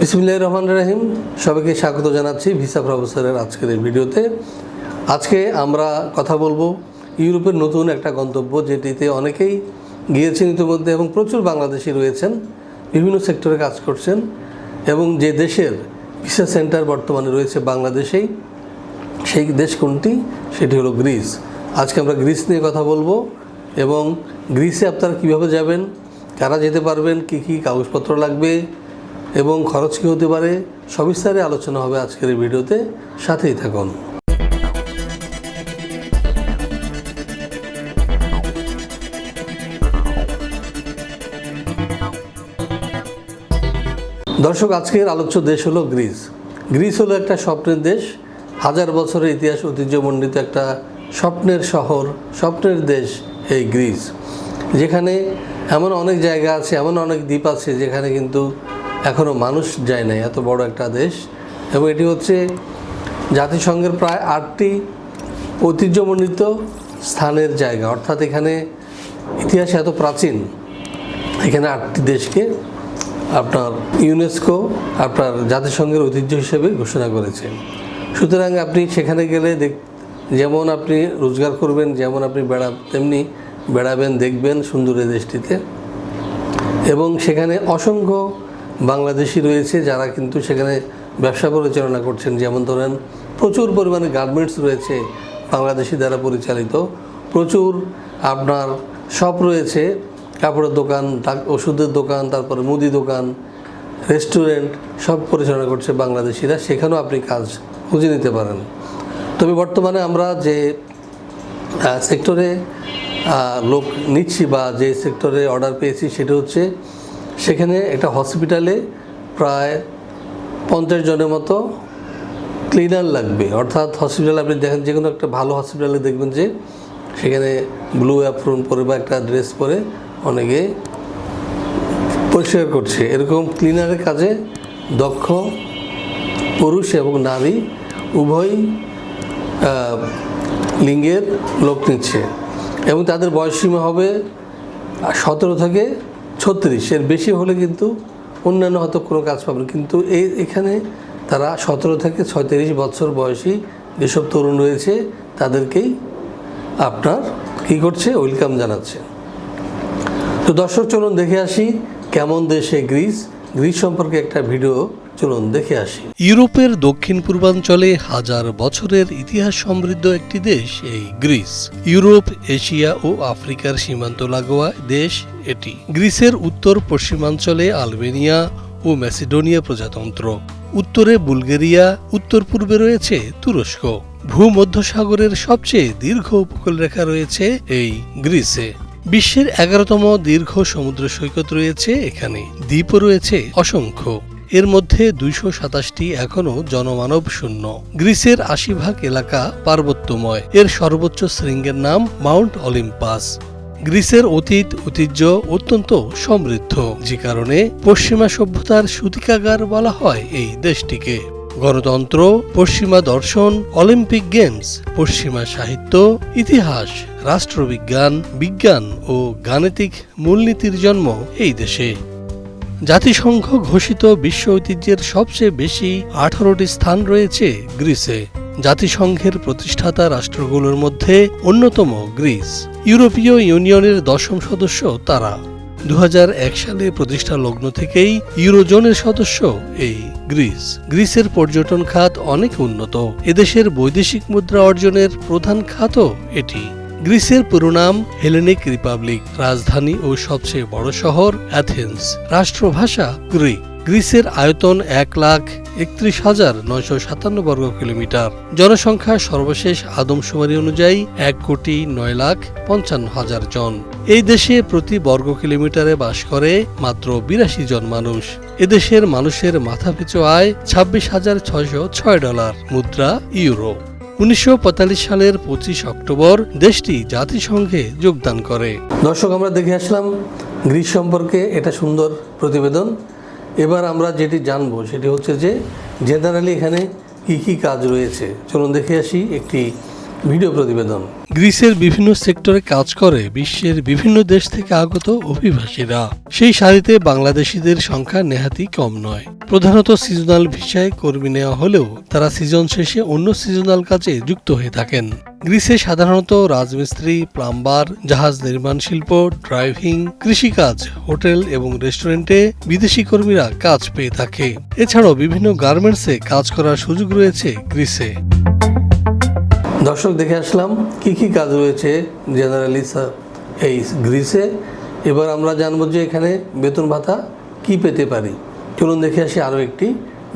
বিসমুল্লাহ রহমান রাহিম। সবাইকে স্বাগত জানাচ্ছি ভিসা প্রফেসরের আজকের এই ভিডিওতে। আজকে আমরা কথা বলব ইউরোপের নতুন একটা গন্তব্য, যেটিতে অনেকেই গিয়েছেন ইতিমধ্যে এবং প্রচুর বাংলাদেশি রয়েছেন, বিভিন্ন সেক্টরে কাজ করছেন এবং যে দেশের ভিসা সেন্টার বর্তমানে রয়েছে বাংলাদেশেই, সেই দেশ কোনটি? সেটি হলো গ্রিস। আজকে আমরা গ্রিস নিয়ে কথা বলব এবং গ্রিসে আপনারা কীভাবে যাবেন, কারা যেতে পারবেন, কী কী কাগজপত্র লাগবে এবং খরচ কী হতে পারে, সবিস্তারে আলোচনা হবে আজকের এই ভিডিওতে। সাথেই থাকুন। দর্শক, আজকের আলোচ্য দেশ হলো গ্রিস। গ্রিস হলো একটা স্বপ্নের দেশ। হাজার বছরের ইতিহাস ঐতিহ্যমণ্ডিত একটা স্বপ্নের শহর, স্বপ্নের দেশ এই গ্রিস। যেখানে এমন অনেক জায়গা আছে, এমন অনেক দ্বীপ আছে, যেখানে কিন্তু এখনও মানুষ যায় নাই, এত বড় একটা দেশ। এবং এটি হচ্ছে জাতিসংঘের প্রায় আটটি ঐতিহ্যমণ্ডিত স্থানের জায়গা। অর্থাৎ এখানে ইতিহাস এত প্রাচীন। এখানে আটটি দেশকে আপনার ইউনেস্কো আপনার জাতিসংঘের ঐতিহ্য হিসেবে ঘোষণা করেছে। সুতরাং আপনি সেখানে গেলে দেখ, যেমন আপনি রোজগার করবেন, যেমন আপনি বেড়া, তেমনি বেড়াবেন, দেখবেন সুন্দর দেশটিতে। এবং সেখানে অসংখ্য বাংলাদেশি রয়েছে যারা কিন্তু সেখানে ব্যবসা পরিচালনা করছেন। যেমন ধরেন, প্রচুর পরিমাণে গার্মেন্টস রয়েছে বাংলাদেশি দ্বারা পরিচালিত। প্রচুর আপনার শপ রয়েছে, কাপড়ের দোকান ওষুধের দোকান, তারপরে মুদি দোকান, রেস্টুরেন্ট, সব পরিচালনা করছে বাংলাদেশিরা। সেখানেও আপনি কাজ খুঁজে নিতে পারেন। তবে বর্তমানে আমরা যে সেক্টরে লোক নিচ্ছি বা যে সেক্টরে অর্ডার পেয়েছি, সেটা হচ্ছে সেখানে একটা হসপিটালে প্রায় পঞ্চাশ জনের মতো ক্লিনার লাগবে। অর্থাৎ হসপিটালে আপনি দেখেন যে কোনো একটা ভালো হসপিটালে দেখবেন যে সেখানে ব্লু অ্যাপ্রন পরে বা একটা ড্রেস পরে অনেকে পরিষ্কার করছে। এরকম ক্লিনারের কাজে দক্ষ পুরুষ এবং নারী উভয় লিঙ্গের লোক নিচ্ছে। এবং তাদের বয়সসীমা হবে সতেরো থেকে ছত্রিশ, এর বেশি হলে কিন্তু অন্যান্য হয়তো কোনো কাজ পাবেন কিন্তু এই এখানে তারা সতেরো থেকে ছয়ত্রিশ বছর বয়সী যেসব তরুণ রয়েছে, তাদেরকেই আপনার কি করছে? ওয়েলকাম জানাচ্ছে। তো দর্শক, চলুন দেখে আসি কেমন দেশে গ্রিস। গ্রিস সম্পর্কে একটা ভিডিও চলুন দেখে আসি। ইউরোপের দক্ষিণ পূর্বাঞ্চলে হাজার বছরের ইতিহাস সমৃদ্ধ একটি দেশ, এই গ্রিস। ইউরোপ, এশিয়া ও আফ্রিকার সীমান্ত লাগোয়া দেশ এটি। গ্রিসের উত্তর পশ্চিমাঞ্চলে আলবেনিয়া ও ম্যাসিডোনিয়া প্রজাতন্ত্র। উত্তরে বুলগেরিয়া, উত্তর পূর্বে রয়েছে তুরস্ক। ভূমধ্যসাগরের সবচেয়ে দীর্ঘ উপকূলরেখা রয়েছে এই গ্রিসে। বিশ্বের এগারোতম দীর্ঘ সমুদ্র সৈকত রয়েছে এখানে। দ্বীপও রয়েছে অসংখ্য। এর মধ্যে দুইশো সাতাশটি এখনও জনমানব শূন্য। গ্রিসের আশি ভাগ এলাকা পার্বত্যময়। এর সর্বোচ্চ শৃঙ্গের নাম মাউন্ট অলিম্পাস। গ্রিসের অতীত ঐতিহ্য অত্যন্ত সমৃদ্ধ। যে কারণে পশ্চিমা সভ্যতার সূতিকাগার বলা হয় এই দেশটিকে। গণতন্ত্র, পশ্চিমা দর্শন, অলিম্পিক গেমস, পশ্চিমা সাহিত্য, ইতিহাস, রাষ্ট্রবিজ্ঞান, বিজ্ঞান ও গাণিতিক মূলনীতির জন্ম এই দেশে। জাতিসংঘ ঘোষিত বিশ্ব ঐতিহ্যের সবচেয়ে বেশি আঠারোটি স্থান রয়েছে গ্রিসে। জাতিসংঘের প্রতিষ্ঠাতা রাষ্ট্রগুলোর মধ্যে অন্যতম গ্রিস। ইউরোপীয় ইউনিয়নের দশম সদস্য তারা। দু হাজার এক সালে প্রতিষ্ঠা লগ্ন থেকেই ইউরোজোনের সদস্য এই গ্রিস। গ্রিসের পর্যটন খাত অনেক উন্নত। এদেশের বৈদেশিক মুদ্রা অর্জনের প্রধান খাতও এটি। গ্রিসের পুরো নাম হেলেনিক রিপাবলিক, রাজধানী ও সবচেয়ে বড় শহর অ্যাথেন্স। রাষ্ট্রভাষা গ্রিক। গ্রিসের আয়তন এক লাখ একত্রিশ হাজার নয়শো সাতান্ন বর্গ কিলোমিটার। জনসংখ্যা সর্বশেষ আদমশুমারি অনুযায়ী এক কোটি নয় লাখ পঞ্চান্ন হাজার জন। এই দেশে প্রতি বর্গ কিলোমিটারে বাস করে মাত্র বিরাশি জন মানুষ। এদেশের মানুষের মাথাপিছু আয় ছাব্বিশ হাজার ছয়শো ছয় ডলার। মুদ্রা ইউরো। উনিশশো সালের পঁচিশ অক্টোবর দেশটি জাতিসংঘে যোগদান করে। দর্শক, আমরা দেখে আসলাম গ্রিস সম্পর্কে এটা সুন্দর প্রতিবেদন। এবার আমরা যেটি জানব সেটি হচ্ছে যে জেনারেলি এখানে কী কী কাজ রয়েছে। চলুন দেখে আসি একটি ভিডিও প্রতিবেদন। গ্রিসের বিভিন্ন সেক্টরে কাজ করে বিশ্বের বিভিন্ন দেশ থেকে আগত অভিবাসীরা। সেই সারিতে বাংলাদেশিদের সংখ্যা নেহাতি কম নয়। প্রধানত সিজনাল ভিসায় কর্মী নেওয়া হলেও তারা সিজন শেষে অন্য সিজনাল কাজে যুক্ত হয়ে থাকেন। গ্রিসে সাধারণত রাজমিস্ত্রি, প্লাম্বার, জাহাজ নির্মাণ শিল্প, ড্রাইভিং, কৃষিকাজ, হোটেল এবং রেস্টুরেন্টে বিদেশি কর্মীরা কাজ পেয়ে থাকে। এছাড়াও বিভিন্ন গার্মেন্টসে কাজ করার সুযোগ রয়েছে গ্রিসে। দর্শক দেখে আসলাম, কি কি কাজ রয়েছে জেনারেলি এই গ্রিসে। এবার আমরা জানব যে এখানে বেতন ভাতা কি পেতে পারি। চলুন দেখে আসি আরও একটি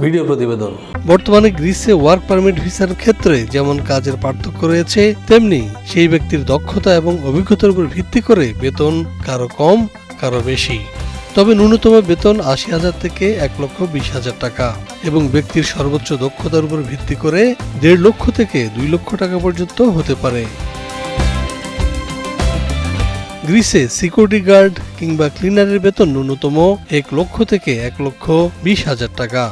ভিডিও প্রতিবেদন। বর্তমানে গ্রিসে ওয়ার্ক পারমিট ভিসার ক্ষেত্রে যেমন কাজের পার্থক্য রয়েছে, তেমনি সেই ব্যক্তির দক্ষতা এবং অভিজ্ঞতার উপর ভিত্তি করে বেতন কারও কম, কারও বেশি। তবে ন্যূনতম বেতন আশি হাজার থেকে এক লক্ষ বিশ হাজার টাকা এবং ব্যক্তির সর্বোচ্চ দক্ষতার উপর ভিত্তি করে দেড় লক্ষ থেকে দুই লক্ষ টাকা পর্যন্ত হতে পারে। গ্রিসে সিকিউরিটি গার্ড কিংবা ক্লিনারের বেতন ন্যূনতম এক লক্ষ থেকে এক লক্ষ বিশ হাজার টাকা।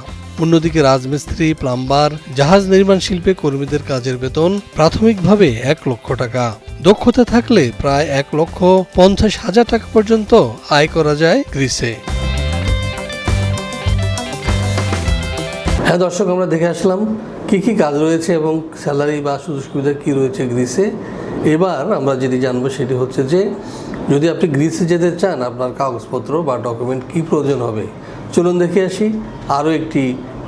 অন্যদিকে রাজমিস্ত্রি, প্লাম্বার, জাহাজ নির্মাণ শিল্পে কর্মীদের কাজের বেতন প্রাথমিকভাবে এক লক্ষ টাকা। দক্ষতা থাকলে প্রায় এক লক্ষ পঞ্চাশ হাজার টাকা পর্যন্ত আয় করা যায় গ্রিসে। হ্যাঁ দর্শক, আমরা দেখে আসলাম কি কি কাজ রয়েছে এবং স্যালারি বা সুযোগ সুবিধা কী রয়েছে গ্রিসে। এবার আমরা যেটি জানব সেটি হচ্ছে যে, যদি আপনি গ্রিসে যেতে চান, আপনার কাগজপত্র বা ডকুমেন্ট কী প্রয়োজন হবে? চলুন দেখে আসি আরও একটি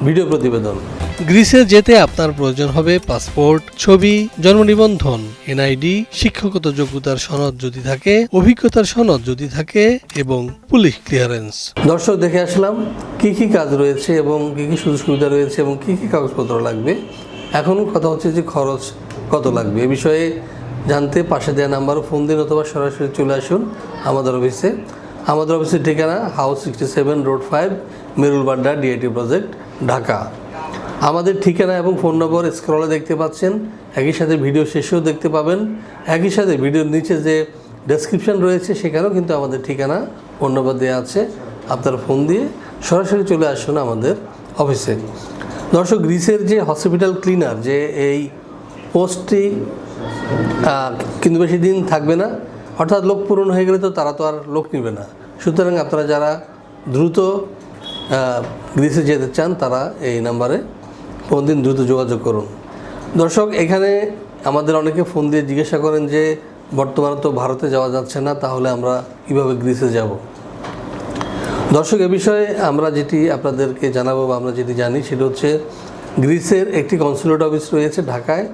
ভিডিও প্রতিবেদন। গ্রিসে যেতে আপনার প্রয়োজন হবে পাসপোর্ট, ছবি, জন্ম নিবন্ধন, এনআইডি, শিক্ষাগত যোগ্যতার সনদ যদি থাকে, অভিজ্ঞতার সনদ যদি থাকে, এবং পুলিশ ক্লিয়ারেন্স। দর্শক, দেখে আসলাম কি কি কাজ রয়েছে এবং কি কি সুযোগ সুবিধা রয়েছে এবং কি কি কাগজপত্র লাগবে। এখন কথা হচ্ছে যে খরচ কত লাগবে। এ বিষয়ে জানতে পাশে দেওয়া নাম্বার ফোন দিন অথবা সরাসরি চলে আসুন আমাদের অফিসে। আমাদের অফিসের ঠিকানা house sixty seven road five, Merulbadda, DIT project, Dhaka. আমাদের ঠিকানা এবং ফোন নম্বর স্ক্রলে দেখতে পাচ্ছেন। একই সাথে ভিডিও শেষেও দেখতে পাবেন। একই সাথে ভিডিওর নিচে যে ডেসক্রিপশন রয়েছে, সেখানেও কিন্তু আমাদের ঠিকানা, ফোন নম্বর দেওয়া আছে। আপনারা ফোন দিয়ে সরাসরি চলে আসুন আমাদের অফিসে। দর্শক, গ্রিসের যে হসপিটাল ক্লিনার যে এই পোস্টটি কিন্তু বেশি দিন থাকবে না, অর্থাৎ লোক পূরণ হয়ে গেলে তো তারা তো আর লোক নেবে না। সুতরাং আপনারা যারা দ্রুত গ্রিসে যেতে চান, তারা এই নাম্বারে ফোন দিন দ্রুত যোগাযোগ করুন। দর্শক, এখানে আমাদের অনেকে ফোন দিয়ে জিজ্ঞাসা করেন যে, বর্তমানে তো ভারতে যাওয়া যাচ্ছে না, তাহলে আমরা কীভাবে গ্রিসে যাব? দর্শক, এ বিষয়ে আমরা যেটি আপনাদেরকে জানাব বা আমরা যেটি জানি, সেটা হচ্ছে গ্রিসের একটি কনসুলেট অফিস রয়েছে ঢাকায়।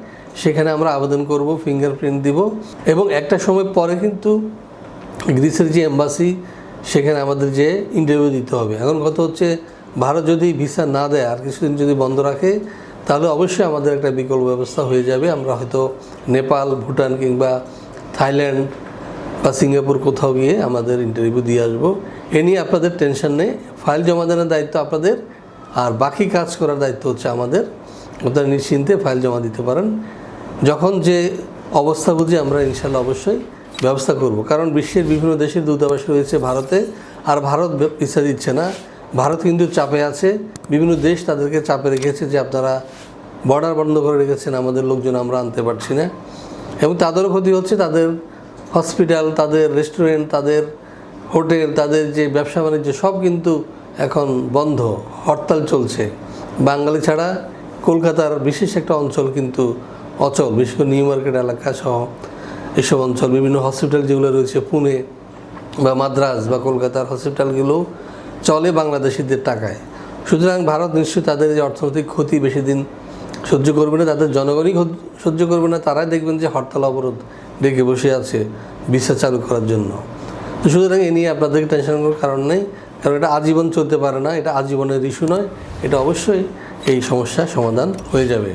সেখানে আমরা আবেদন করব, ফিঙ্গারপ্রিন্ট দিব এবং একটা সময় পরে কিন্তু গ্রিসের যে এম্বাসি, সেখানে আমাদের যে ইন্টারভিউ দিতে হবে। এখন কথা হচ্ছে ভারত যদি ভিসা না দেয়, আর কিছুদিন যদি বন্ধ রাখে, তাহলে অবশ্যই আমাদের একটা বিকল্প ব্যবস্থা হয়ে যাবে। আমরা হয়তো নেপাল, ভুটান কিংবা থাইল্যান্ড বা সিঙ্গাপুর কোথাও গিয়ে আমাদের ইন্টারভিউ দিয়ে আসব। এ নিয়ে আপনাদের টেনশন নেই। ফাইল জমা দেওয়ার দায়িত্ব আপনাদের, আর বাকি কাজ করার দায়িত্ব হচ্ছে আমাদের। আপনারা নিশ্চিন্তে ফাইল জমা দিতে পারেন। যখন যে অবস্থা বুঝে আমরা ইনশাল্লাহ অবশ্যই ব্যবস্থা করব। কারণ বিশ্বের বিভিন্ন দেশের দূতাবাস রয়েছে ভারতে, আর ভারত ভিসা দিচ্ছে না। ভারত কিন্তু চাপে আছে। বিভিন্ন দেশ তাদেরকে চাপে রেখেছে যে আপনারা বর্ডার বন্ধ করে রেখেছেন, আমাদের লোকজন আমরা আনতে পারছি না। এবং তাদেরও ক্ষতি হচ্ছে তাদের হসপিটাল তাদের রেস্টুরেন্ট তাদের হোটেল তাদের যে ব্যবসা বাণিজ্য, সব কিন্তু এখন বন্ধ, হরতাল চলছে। বাঙালি ছাড়া কলকাতার বিশেষ একটা অঞ্চল কিন্তু অচল, বিশেষ করে নিউ মার্কেট এলাকা সহ এসব অঞ্চল। বিভিন্ন হসপিটাল যেগুলো রয়েছে, পুনে বা মাদ্রাজ বা কলকাতার হসপিটালগুলো চলে বাংলাদেশিদের টাকায়। সুতরাং ভারত নিশ্চয়ই তাদের যে অর্থনৈতিক ক্ষতি বেশি দিন সহ্য করবে না, তাদের জনগণই সহ্য করবে না, তারাই দেখবেন যে হরতাল, অবরোধ ডেকে বসে আছে ভিসা চালু করার জন্য। তো সুতরাং এ নিয়ে আপনাদেরকে টেনশন করার কারণ নেই, কারণ এটা আজীবন চলতে পারে না, এটা আজীবনের ইস্যু নয়, এটা অবশ্যই এই সমস্যার সমাধান হয়ে যাবে।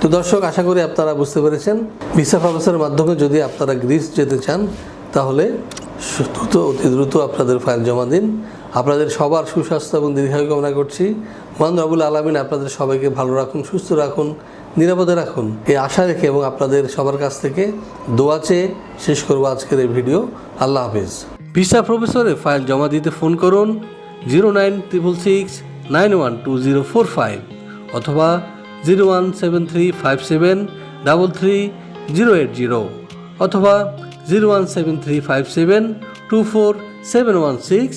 তো দর্শক, আশা করি আপনারা বুঝতে পেরেছেন, ভিসা প্রফেসরের মাধ্যমে যদি আপনারা গ্রিস যেতে চান, তাহলে দ্রুত, অতি দ্রুত আপনাদের ফাইল জমা দিন। আপনাদের সবার সুস্বাস্থ্য এবং দীর্ঘায়ু কামনা করছি। মহান রবুল আলমিন, আপনাদের সবাইকে ভালো রাখুন, সুস্থ রাখুন, নিরাপদে রাখুন। এই আশা রেখে এবং আপনাদের সবার কাছ থেকে দোয়া চেয়ে শেষ করব আজকের এই ভিডিও। আল্লাহ হাফিজ। ভিসা প্রফেসরে ফাইল জমা দিতে ফোন করুন zero nine triple six nine one two zero four five অথবা zero one seven three five seven double three zero eight zero অথবা zero one seven three five seven two four seven one six